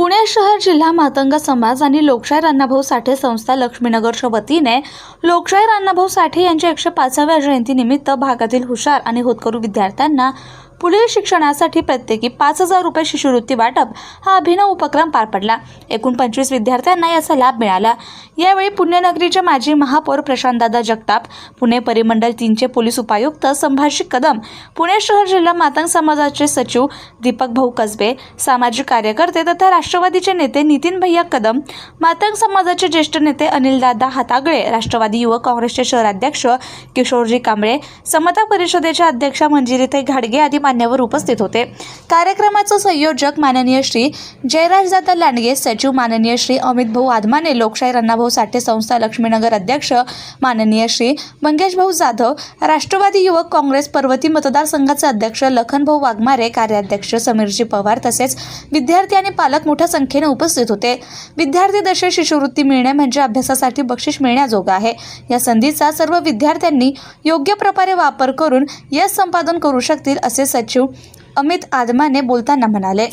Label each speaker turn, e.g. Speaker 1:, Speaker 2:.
Speaker 1: पुणे शहर जिल्हा मातंग समाज आणि लोकशाहीर अण्णाभाऊ साठे संस्था लक्ष्मीनगरच्या वतीने लोकशाहीर अण्णाभाऊ साठे यांच्या एकशे पाचाव्या जयंतीनिमित्त भागातील हुशार आणि होतकरू विद्यार्थ्यांना पुढील शिक्षणासाठी प्रत्येकी पाच हजार रुपये शिष्यवृत्ती वाटप हा अभिनव उपक्रम पार पडला. एकूण पंचवीस विद्यार्थ्यांना याचा लाभ मिळाला. यावेळी पुण्यनगरीचे माजी महापौर प्रशांतदादा जगताप पुणे परिमंडल तीनचे पोलीस उपायुक्त संभाजी कदम पुणे शहर जिल्हा मातंग समाजाचे सचिव दीपक भाऊ कसबे सामाजिक कार्यकर्ते तथा राष्ट्रवादीचे नेते नितीन भैया कदम मातंग समाजाचे ज्येष्ठ नेते अनिलदादा हातागळे राष्ट्रवादी युवक काँग्रेसचे शहराध्यक्ष किशोरजी कांबळे समता परिषदेच्या अध्यक्षा मंजिरीताई घाडगे आदी मान्यवर उपस्थित होते. कार्यक्रमाचं संयोजक माननीय श्री जयराज जाधव लांडगे सचिव माननीय श्री अमित भाऊ आदमाने लोकशाहीर अण्णाभाऊ साठे संस्था लक्ष्मीनगर अध्यक्ष माननीय श्री मंगेश भाऊ जाधव राष्ट्रवादी युवक काँग्रेस पर्वती मतदारसंघाचे अध्यक्ष लखनभाऊ वाघमारे कार्याध्यक्ष समीरजी पवार तसेच विद्यार्थी आणि पालक मोठ्या संख्येने उपस्थित होते. विद्यार्थी दशे शिष्यवृत्ती मिळणे म्हणजे अभ्यासासाठी बक्षीस मिळण्याजोगा आहे. या संधीचा सर्व विद्यार्थ्यांनी योग्य प्रकारे वापर करून यश संपादन करू शकतील असे सचिव अमित आदमाने बोलताना म्हणाले